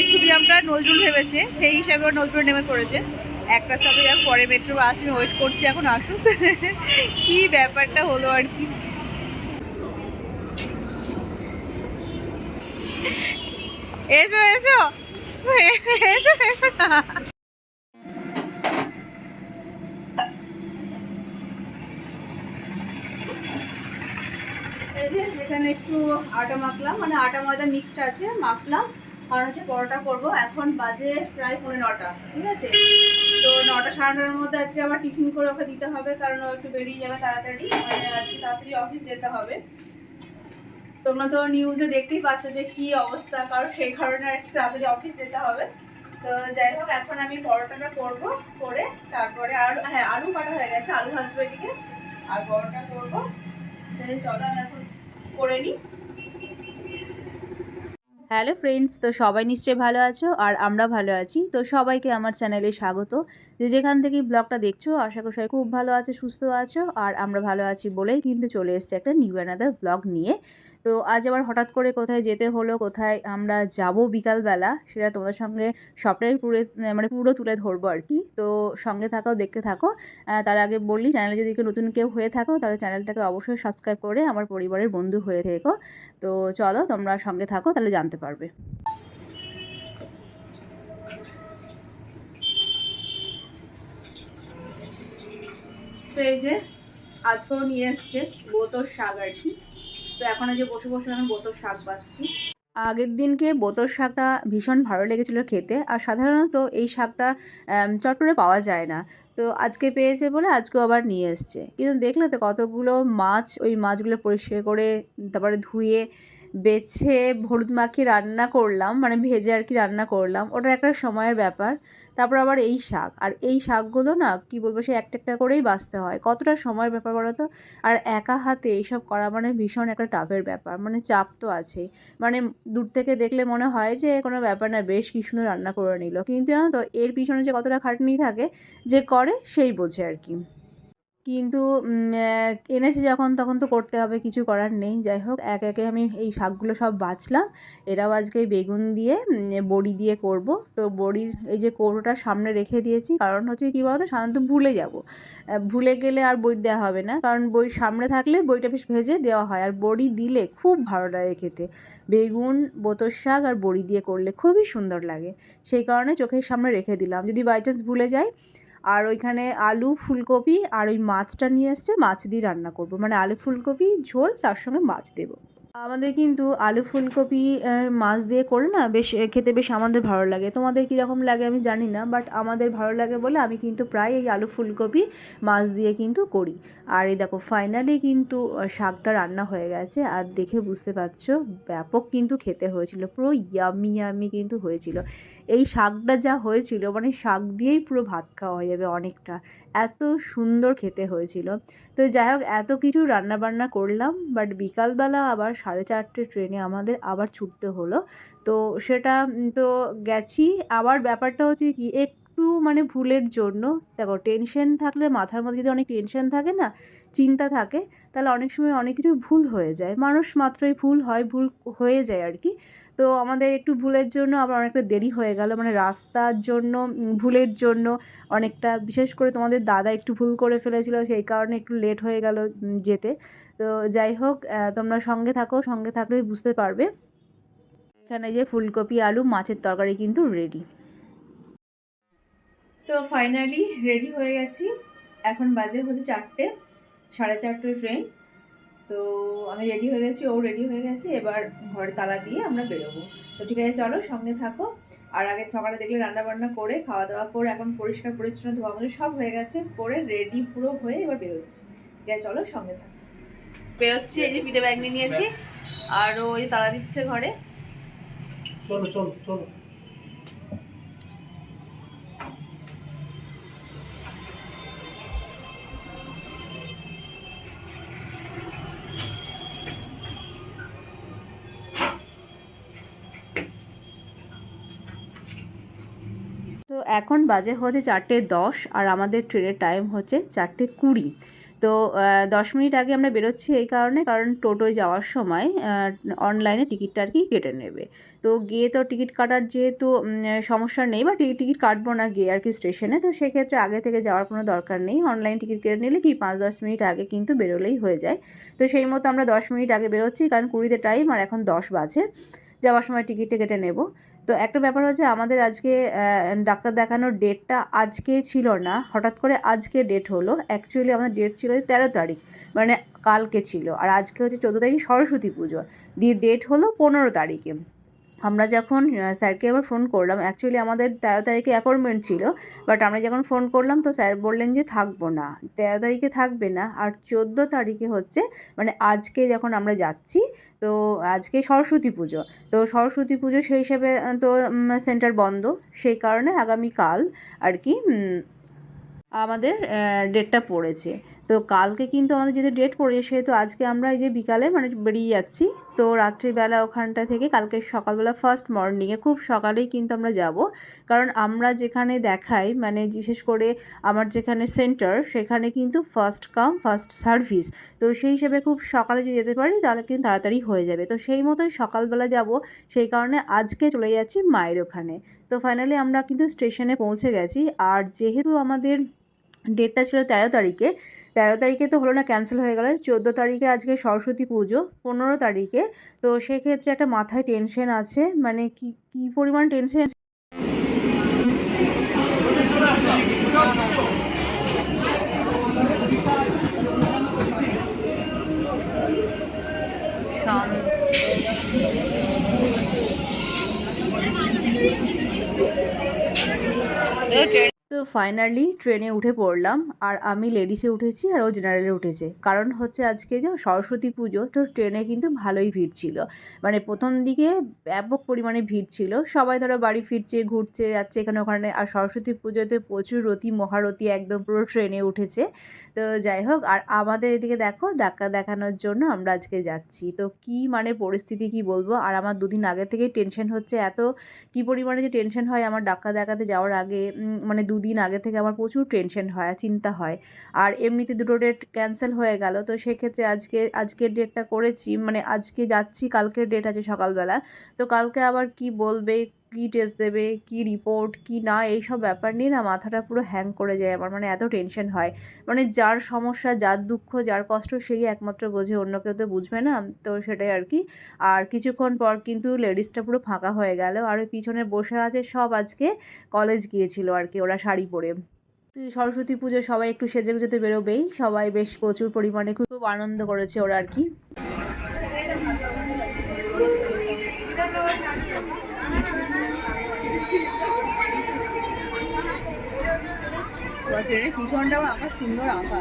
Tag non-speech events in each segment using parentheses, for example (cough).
ওই ক্ষুদিরামটা নজরুল ভেবেছে, সেই হিসাবে ও নজরুল নেমে পড়েছে। একটা স্টপেজ আর পরে মেট্রো আসবে ওয়েট করছি এখন, আসুক। (laughs) কি ব্যাপারটা হলো আর কি? এসো এসো। এসো এখানে একটু আটা মাখলাম মানে আটা ময়দা মিক্সড আছে, মাখলাম। কারণ হচ্ছে পরোটা করব। এখন বাজে প্রায় পৌনে নটা, ঠিক আছে? তো নটা সাড়ে নটার মধ্যে আজকে আবার টিফিন করে ওকে দিতে হবে, কারণ ও একটু বেরিয়ে যাবে তাড়াতাড়ি। আজকে তাড়াতাড়ি অফিস যেতে হবে। তোমরা তো নিউজে দেখতেই পাচ্ছ যে কি অবস্থা, কারণ সেই কারণে আর তাড়াতাড়ি অফিস যেতে হবে। তো যাই হোক, এখন আমি পরোটাটা করব, করে তারপরে আলু হ্যাঁ আলু কাটা হয়ে গেছে, আলু ভাজবো এদিকে। আর পরোটা করব। চলো আমি এখন করে নিই। হ্যালো ফ্রেন্ডস, তো সবাই নিশ্চয়ই ভালো আছো আর আমরা ভালো আছি। তো সবাইকে আমার চ্যানেলে স্বাগত। যে যেখান থেকে ব্লগটা দেখছ, আশা করি খুব ভালো আছো, সুস্থ আছো, আর আমরা ভালো আছি বলেই কিন্তু চলে এসছে একটা নিউ অ্যানাদার ব্লগ নিয়ে। তো আজ আবার হঠাৎ করে কোথায় যেতে হলো, কোথায় আমরা যাব বিকালবেলা, সেটা তোমাদের সঙ্গে সবটাই পুরো মানে পুরো তুলে ধরবো আর কি। তো সঙ্গে থাকাও দেখতে থাকো। তার আগে বললি চ্যানেলে যদি কেউ নতুন কেউ হয়ে থাকো, তাহলে চ্যানেলটাকে অবশ্যই সাবস্ক্রাইব করে আমার পরিবারের বন্ধু হয়ে থেকো। তো চলো, তোমরা সঙ্গে থাকো, তাহলে জানতে পারবে। এই যে, আজকেও নিয়ে এসছে বোতর শাক আর কি। তো এখন যে বসে বসে আমি বোতল শাক বাসছি আগের দিনকে বোতল শাকটা ভীষণ ভালো লেগেছিলো খেতে আর সাধারণত এই শাকটা আম, চট করে পাওয়া যায় না। তো আজকে পেয়েছে বলে আজকেও আবার নিয়ে এসছে। কিন্তু দেখলে তো কতগুলো মাছ ওই মাছগুলো পরিষ্কার করে তারপরে ধুয়ে বেছে হলুদ মাখিয়ে রান্না করলাম মানে ভেজে আর কি রান্না করলাম। ওটা একটা সময়ের ব্যাপার। তারপর আবার এই শাক। আর এই শাকগুলো না, কি বলব, সে একটা একটা করেই বাঁচতে হয়। কতটা সময়ের ব্যাপার বলো তো? আর একা হাতে এইসব করা মানে ভীষণ একটা টাফের ব্যাপার। মানে চাপ তো আছেই। মানে দূর থেকে দেখলে মনে হয় যে, কোনো ব্যাপার না, বেশ কি সুন্দর রান্না করে নিল। কিন্তু জানো তো, এর পিছনে যে কতটা খাটনি থাকে, যে করে, সেই বোঝে আর কি। কিন্তু এনেছে যখন, তখন তো করতে হবে, কিছু করার নেই। যাই হোক, এক, একে আমি এই শাকগুলো সব বাছলাম। এরাও আজকে বেগুন দিয়ে বড়ি দিয়ে করব। তো বড়ির এই যে কৌটোটা সামনে রেখে দিয়েছি, কারণ হচ্ছে কী বলতো, সাধারণত ভুলে যাব। ভুলে গেলে আর বই দেওয়া হবে না। কারণ বই সামনে থাকলে বইটা বেশ ভেজে দেওয়া হয়। আর বড়ি দিলে খুব ভালো লাগে খেতে। বেগুন বোতর শাক আর বড়ি দিয়ে করলে খুবই সুন্দর লাগে। সেই কারণে চোখের সামনে রেখে দিলাম। যদি বাই চান্স ভুলে যাই আর ওইখানে আলু, ফুলকপি আর ওই মাছটা নিয়ে এসছে, মাছ দিয়ে রান্না করব। মানে আলু, ফুলকপি, ঝোল, তার সঙ্গে মাছ দেবো। আমাদের কিন্তু আলু ফুলকপি মাছ দিয়ে করে না বেশ খেতে বেশ আমাদের ভালো লাগে। তোমাদের কীরকম লাগে আমি জানি না বাট আমাদের ভালো লাগে বলে আমি কিন্তু প্রায় এই আলু ফুলকপি, মাছ দিয়ে কিন্তু করি। আর এই দেখো ফাইনালি কিন্তু শাকটা রান্না হয়ে গেছে। আর দেখে বুঝতে পারছ, ব্যাপক কিন্তু খেতে হয়েছিল, পুরো ইয়ামি ইয়ামি কিন্তু হয়েছিল। এই শাকটা যা হয়েছিল মানে শাক দিয়েই পুরো ভাত খাওয়া হয়ে যাবে অনেকটা। এত সুন্দর খেতে হয়েছিল। তো যাই হোক, এত কিছু রান্না বান্না করলাম বাট বিকালবেলা আবার সাড়ে চারটে ট্রেনে আমাদের আবার ছুটতে হলো। তো সেটা তো গেছি। আবার ব্যাপারটা হচ্ছে কি, একটু মানে ভুলের জন্য, দেখো টেনশন থাকলে মাথার মধ্যে যদি অনেক টেনশন থাকে না, চিন্তা থাকে, তাহলে অনেক সময় অনেক কিছু ভুল হয়ে যায়। মানুষ মাত্রই ভুল হয়, ভুল হয়ে যায় আর কি। তো আমাদের একটু ভুলের জন্য আবার অনেকটা দেরি হয়ে গেল। মানে রাস্তার জন্য ভুলের জন্য অনেকটা, বিশেষ করে তোমাদের দাদা একটু ভুল করে ফেলেছিল, সেই কারণে একটু লেট হয়ে গেল যেতে। তো যাই হোক তোমরা সঙ্গে থাকো, সঙ্গে থাকলেই বুঝতে পারবে। এখানে যে ফুলকপি, আলু, মাছের তরকারি কিন্তু রেডি তো ফাইনালি রেডি হয়ে গেছি। এখন বাজে হচ্ছে চারটে, সাড়ে চারটে ট্রেন তো আমি রেডি হয়ে গেছি, ও রেডি হয়ে গেছে। এবার ঘরে তালা দিয়ে আমরা বেরোবো। তো ঠিক আছে, চলো সঙ্গে থাকো। আর আগে সকালে দেখলে রান্না বান্না করে খাওয়া দাওয়া করে, এখন পরিষ্কার পরিচ্ছন্ন ধোয়া মোছা সব হয়ে গেছে, করে রেডি পুরো হয়ে এবার বেরোচ্ছি। ঠিক আছে, চলো সঙ্গে থাকো। বেরোচ্ছি এই যে পিঠে ব্যাগ নিয়ে নিয়েছি। আর ও ওই তালা দিচ্ছে ঘরে। চলো চলো চলো। তো এখন বাজে হচ্ছে চারটে দশ আর আমাদের ট্রেনের টাইম হচ্ছে চারটে কুড়ি। তো দশ মিনিট আগে আমরা বেরোচ্ছি এই কারণে, কারণ টোটোয় যাওয়ার সময় অনলাইনে টিকিটটা আর কি কেটে নেবে। তো গিয়ে তো টিকিট কাটার যেহেতু সমস্যা নেই, বা টিকিট টিকিট কাটবো না গিয়ে আর কি স্টেশনে, তো সেক্ষেত্রে আগে থেকে যাওয়ার কোনো দরকার নেই। অনলাইন টিকিট কেটে নিলে কি পাঁচ, দশ মিনিট আগে কিন্তু বেরোলেই হয়ে যায়। তো সেই মতো আমরা দশ মিনিট আগে বেরোচ্ছি, কারণ কুড়িতে টাইম আর এখন দশ বাজে। যাওয়ার সময় টিকিটটা কেটে নেব। তো একটা ব্যাপার হচ্ছে আমাদের আজকে ডাক্তার দেখানোর ডেটটা আজকে ছিল না। হঠাৎ করে আজকে ডেট হলো। অ্যাকচুয়ালি আমাদের ডেট ছিল তেরো তারিখ। মানে কালকে ছিল। আর আজকে হচ্ছে চোদ্দ তারিখ সরস্বতী পুজো। দিয়ে ডেট হলো পনেরো তারিখে। আমরা যখন স্যারকে আবার ফোন করলাম অ্যাকচুয়ালি আমাদের তেরো তারিখে অ্যাপয়েন্টমেন্ট ছিল বাট আমরা যখন ফোন করলাম, তো স্যার বললেন যে থাকব না। তেরো তারিখে থাকবে না, আর চোদ্দ তারিখে হচ্ছে মানে আজকে যখন আমরা যাচ্ছি, তো আজকে সরস্বতী পুজো। তো সরস্বতী পুজো সেই হিসেবে, তো সেন্টার বন্ধ, সেই কারণে আগামীকাল আর কি আমাদের ডেটটা পড়েছে। তো কালকে কিন্তু আমাদের যেহেতু ডেট পড়েছে, সেহেতু আজকে আমরা এই যে বিকালে মানে বেরিয়ে যাচ্ছি। তো রাত্রিবেলা ওখানটা থেকে কালকে সকালবেলা ফার্স্ট মর্নিংয়ে খুব সকালেই কিন্তু আমরা যাব। কারণ আমরা যেখানে দেখাই মানে বিশেষ করে আমার যেখানে সেন্টার সেখানে কিন্তু ফার্স্ট কাম ফার্স্ট সার্ভিস তো সেই হিসেবে খুব সকালে যদি যেতে পারি, তাহলে কিন্তু তাড়াতাড়ি হয়ে যাবে। তো সেই মতোই সকালবেলা যাব, সেই কারণে আজকে চলে যাচ্ছি মায়ের ওখানে। তো ফাইনালি আমরা কিন্তু স্টেশনে পৌঁছে গেছি। আর যেহেতু আমাদের ডেটটা ছিল তেরো তারিখে তেরো তারিখে তো হলো না ক্যান্সেল হয়ে গেল। চোদ্দ তারিখে আজকে সরস্বতী পুজো, পনেরো তারিখে। তো সেক্ষেত্রে একটা মাথায় টেনশন আছে মানে কি, কী পরিমাণ টেনশন তো ফাইনালি ট্রেনে উঠে পড়লাম আর আমি লেডিসে উঠেছি আর ও জেনারেলে উঠেছে। কারণ হচ্ছে আজকে যে সরস্বতী পুজো, তো ট্রেনে কিন্তু ভালোই ভিড় ছিল। মানে প্রথম দিকে ব্যাপক পরিমাণে ভিড় ছিল। সবাই ধরো বাড়ি ফিরছে, ঘুরছে, যাচ্ছে এখানে ওখানে। আর সরস্বতী পুজোতে প্রচুর রতি মহারতি একদম পুরো ট্রেনে উঠেছে। তো যাই হোক, আর আমাদের এদিকে দেখো ডাক্তার দেখানোর জন্য আমরা আজকে যাচ্ছি। তো কি মানে পরিস্থিতি কি বলব? আর আমার দুদিন আগে থেকে টেনশন হচ্ছে এত। কি পরিমাণে যে টেনশন হয় আমার ডাক্তার দেখাতে যাওয়ার আগে। মানে মানে দুদিন আগে থেকে আমার প্রচুর টেনশন হয় চিন্তা হয়। আর এমনিতে দুটো ডেট ক্যান্সেল হয়ে গেল, তো সেক্ষেত্রে আজকে, আজকের ডেটটা করেছি মানে আজকে যাচ্ছি, কালকের ডেট আছে সকালবেলা। তো কালকে আবার কি বলবে কি টেস্ট দেবে, কি রিপোর্ট কি না, এইসব ব্যাপার নিয়ে না মাথাটা পুরো হ্যাং করে যায় আমার। মানে এত টেনশন হয়। মানে যার সমস্যা, যার দুঃখ, যার কষ্ট সেই একমাত্র বোঝে, অন্য কেউ তো বুঝবে না। তো সেটাই আর কি। আর কিছুক্ষণ পর কিন্তু লেডিসটা পুরো ফাঁকা হয়ে গেল। আর ওই পিছনে বসে আছে সব আজকে কলেজ গিয়েছিল আর কি, ওরা শাড়ি পরে। সরস্বতী পুজো সবাই একটু সেজে গুজেতে বেরোবেই। সবাই বেশ প্রচুর পরিমাণে খুব আনন্দ করেছে ওরা আর কি। পিছনটাও আঁকা সুন্দর আঁকা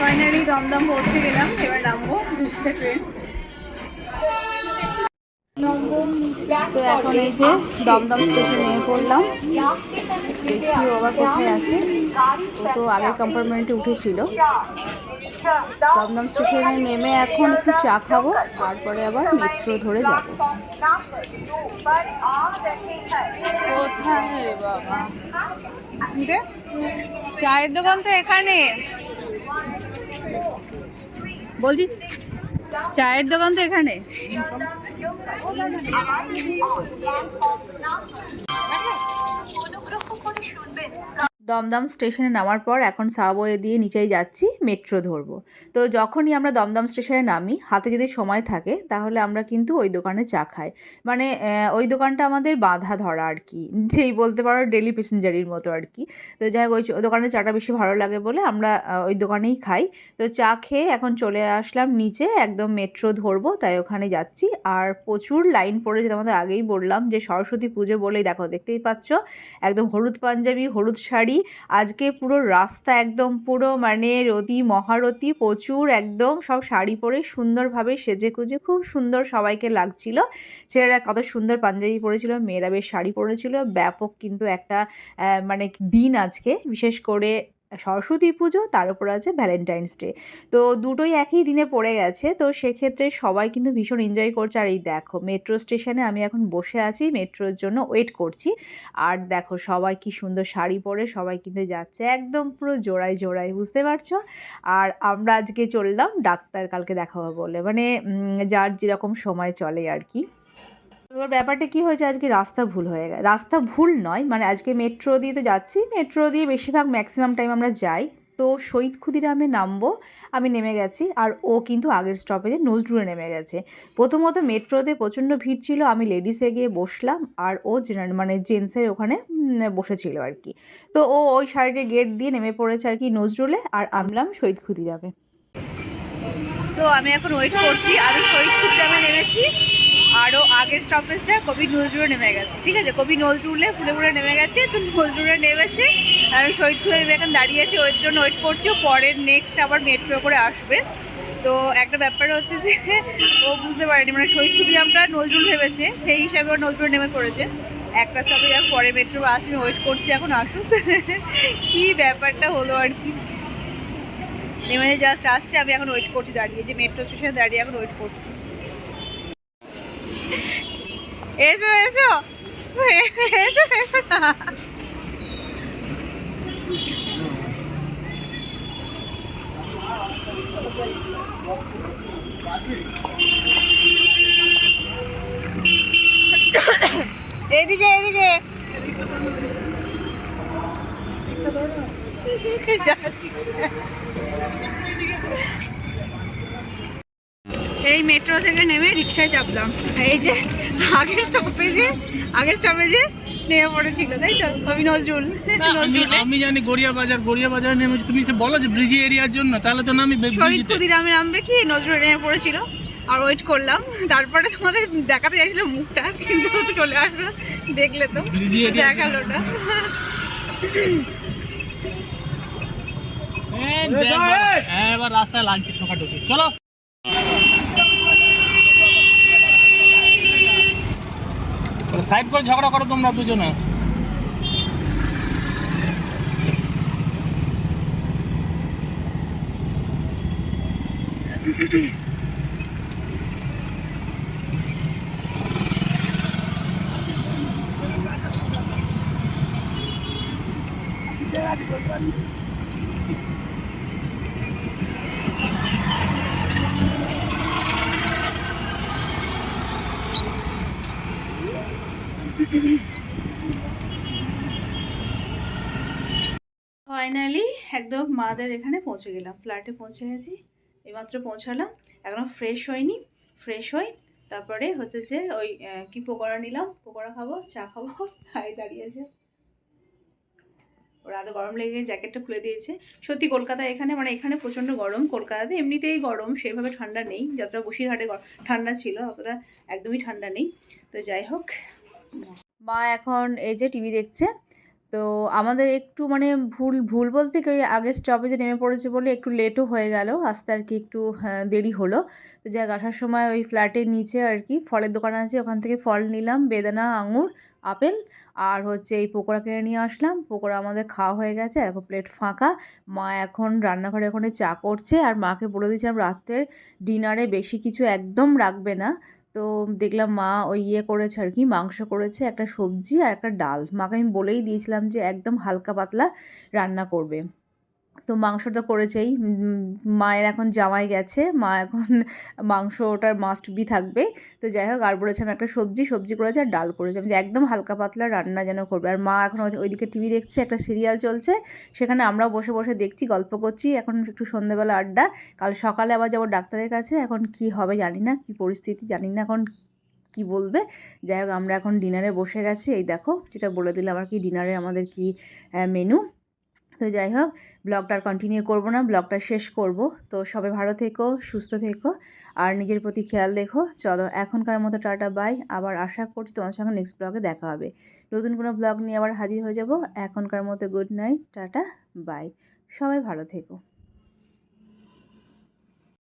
ফাইনালি দমদম পৌঁছে গেলাম এবার নামবো ঢুকছে ট্রেন তো এখন এই যে দমদম স্টেশনে পড়লাম। দেখি ও কোথায় আছে। ও তো আগের কম্পার্টমেন্টে উঠেছিল। দমদম স্টেশনে নেমে এখন একটু চা খাব, তারপরে আবার মেট্রো ধরে যাব। চায়ের দোকান তো এখানে। বলছি, চায়ের দোকান তো এখানে। অনুগ্রহ করে শুনবেন দমদম স্টেশনে নামার পর এখন সাবওয়ে দিয়ে নিচেই যাচ্ছি, মেট্রো ধরবো। তো যখনই আমরা দমদম স্টেশনে নামি, হাতে যদি সময় থাকে, তাহলে আমরা কিন্তু ওই দোকানে চা খাই। মানে ওই দোকানটা আমাদের বাধা ধরা আর কি। যেই বলতে পারো ডেলি প্যাসেঞ্জারির মতো আর কি। তো যাই হোক, ওই দোকানে চাটা বেশি ভালো লাগে বলে আমরা ওই দোকানেই খাই। তো চা খেয়ে এখন চলে আসলাম নিচে, একদম মেট্রো ধরবো, তাই ওখানে যাচ্ছি। আর প্রচুর লাইন পড়েছে তোমাদের আগেই বললাম যে সরস্বতী পুজো বলেই, দেখো, দেখতেই পাচ্ছ? একদম হলুদ পাঞ্জাবি, হলুদ শাড়ি আজকে পুরো রাস্তা একদম পুরো মানে রতি মহারতি প্রচুর একদম সব শাড়ি পরে সুন্দরভাবে সেজে কুজে খুব সুন্দর সবাইকে লাগছিল। ছেলেরা কত সুন্দর পাঞ্জাবি পরেছিল, মেয়েরা বেশ শাড়ি পরেছিল। ব্যাপক কিন্তু একটা মানে দিন আজকে। বিশেষ করে সরস্বতী পুজো, তার উপর আছে ভ্যালেন্টাইন্স ডে তো দুটোই একই দিনে পড়ে গেছে, তো সেক্ষেত্রে সবাই কিন্তু ভীষণ এনজয় করছে। আর এই দেখো মেট্রো স্টেশনে আমি এখন বসে আছি মেট্রোর জন্য ওয়েট করছি। আর দেখো, সবাই কি সুন্দর শাড়ি পরে সবাই কিন্তু যাচ্ছে, একদম পুরো জোড়ায় জোড়ায়, বুঝতে পারছ? আর আমরা আজকে চললাম, ডাক্তার কালকে দেখাবো বলে। মানে যার যেরকম সময় চলে আর কি। এবার ব্যাপারটা কী হয়েছে? আজকে রাস্তা ভুল হয়ে গেছে। রাস্তা ভুল নয় মানে আজকে মেট্রো দিয়ে তো যাচ্ছি মেট্রো দিয়ে বেশিরভাগ ম্যাক্সিমাম টাইম আমরা যাই। তো শহীদ ক্ষুদিরামে নামবো, আমি নেমে গেছি, আর ও কিন্তু আগের স্টপেজে নজরুলে নেমে গেছে। প্রথমত মেট্রোতে প্রচণ্ড ভিড় ছিল, আমি লেডিসে গিয়ে বসলাম, আর ও জেনারেল মানে জেন্টসের ওখানে বসেছিল আর কি। তো ও ওই সাইডে গেট দিয়ে নেমে পড়েছে আর কি নজরুলে, আর আমলাম শহীদ ক্ষুদিরামে। তো আমি এখন ওয়েট করছি, আমি শহীদ ক্ষুদিরামে নেমেছি। আরও আগের স্টপেজটা কবি নজরুলে নেমে গেছে। ঠিক আছে? কবি নজরুলে ফুলে ফুলে নেমে গেছে, তো নজরুলে নেমেছে। আর আমি শহীদ ক্ষুদিরামে এখন দাঁড়িয়ে আছি, ওর জন্য ওয়েট করছি। পরের নেক্সট আবার মেট্রো করে আসবে। তো একটা ব্যাপার হচ্ছে যে, ও বুঝতে পারেনি মানে শহীদ ক্ষুদিরামটা নজরুল ভেবেছে, সেই হিসাবে ও নজরুল নেমে পড়েছে। একটা স্টপেজ আর পরে মেট্রো আসবে ওয়েট করছি, এখন আসুক। (laughs) কী ব্যাপারটা হলো আর কি? নেমে জাস্ট আসছে, আমি এখন ওয়েট করছি দাঁড়িয়ে, যে মেট্রো স্টেশনে দাঁড়িয়ে এখন ওয়েট করছি। এসো এসো। এসো এদিকে এদিকে। যাচ্ছি। এই মেট্রো থেকে নেমে রিক্সায় চাপলাম। এই যে আগের স্টপেজে আগের স্টপেজে নেমে পড়েছিল তাই তো? কবি নজরুল আমি জানি গড়িয়া বাজার গড়িয়া বাজারে নেমেছি। তুমি সে বলো যে ব্রিজি এরিয়ার জন্য তাহলে তো না আমি শহীদ ক্ষুদিরামে নামবে কি? নজরুল নেমে পড়েছিল। আর ওয়েট করলাম। তারপরে তোমাদের দেখাতে চাইছিল মুখটা কিন্তু চলে আসলো। দেখলে তো দেখাল বাবা, এবার রাস্তায় লাগছে ঠোকাঠুকি। চলো। সাইড করে ঝগড়া করো তোমরা দুজনে। ফাইনালি একদম মাদের এখানে পৌঁছে গেলাম। ফ্ল্যাটে পৌঁছে গেছি, এইমাত্র পৌঁছালাম। এখনও ফ্রেশ হয়নি ফ্রেশ হই, তারপরে হচ্ছে যে ওই কি পকোড়া নিলাম? পকোড়া খাব, চা খাব, তাই দাঁড়িয়েছে ওরা আদৌ গরম লেগে জ্যাকেটটা খুলে দিয়েছে। সত্যি কলকাতা এখানে মানে এখানে প্রচণ্ড গরম। কলকাতাতে এমনিতেই গরম, সেভাবে ঠান্ডা নেই। যতটা বসিরহাটে ঠান্ডা ছিল, অতটা একদমই ঠান্ডা নেই। তো যাই হোক, মা এখন এই যে টিভি দেখছে তো আমাদের একটু মানে ভুল ভুল বলতে কি আগের স্টপেজে নেমে পড়েছে বলে একটু লেটও হয়ে গেল। আসতে আর কি একটু হ্যাঁ, দেরি হলো। তো যাই আসার সময় ওই ফ্ল্যাটের নিচে আর কি ফলের দোকান আছে ওখান থেকে ফল নিলাম বেদানা আঙুর আপেল আর হচ্ছে এই পকোড়া কিনে নিয়ে আসলাম। পকোড়া আমাদের খাওয়া হয়ে গেছে এখন প্লেট ফাঁকা। মা এখন রান্নাঘরে ওখানে চা করছে আর মাকে বলে দিয়েছিলাম রাত্রে ডিনারে বেশি কিছু একদম রাখবে না। তো দেখলাম মা ওই ইয়ে করেছে আর কি, মাংস করেছে, একটা সবজি আর একটা ডাল। মাকে আমি বলেই দিয়েছিলাম যে একদম হালকা পাতলা রান্না করবে। তো মাংস তো করেছেই মায়ের এখন জামাই গেছে, মা এখন মাংস ওটার মাস্ট বি থাকবে। তো যাই হোক, আর বলেছিলাম একটা সবজি সবজি করেছে আর ডাল করেছে। আমি একদম হালকা পাতলা রান্না যেন করবে। আর মা এখন ওই- ওইদিকে টিভি দেখছে, একটা সিরিয়াল চলছে। সেখানে আমরাও বসে বসে দেখছি, গল্প করছি। এখন একটু সন্ধ্যেবেলা আড্ডা। কাল সকালে আবার যাব ডাক্তারের কাছে। এখন কি হবে জানি না, কি পরিস্থিতি জানি না এখন কি বলবে। যাই হোক, আমরা এখন ডিনারে বসে গেছি। এই দেখো, যেটা বলে দিলাম আর কি ডিনারে আমাদের কি মেনু তো যাই হোক ব্লগটা আর কন্টিনিউ করব না, ব্লগটা শেষ করব। তো সবাই ভালো থেকো, সুস্থ থেকো, আর নিজের প্রতি খেয়াল দেখো চলো, এখনকার মতো টাটা বাই আবার আশা করছি তোমার সঙ্গে নেক্সট ব্লগে দেখা হবে। নতুন কোনো ব্লগ নিয়ে আবার হাজির হয়ে যাব। এখনকার মতো গুড নাইট টাটা বাই সবাই ভালো থেকো।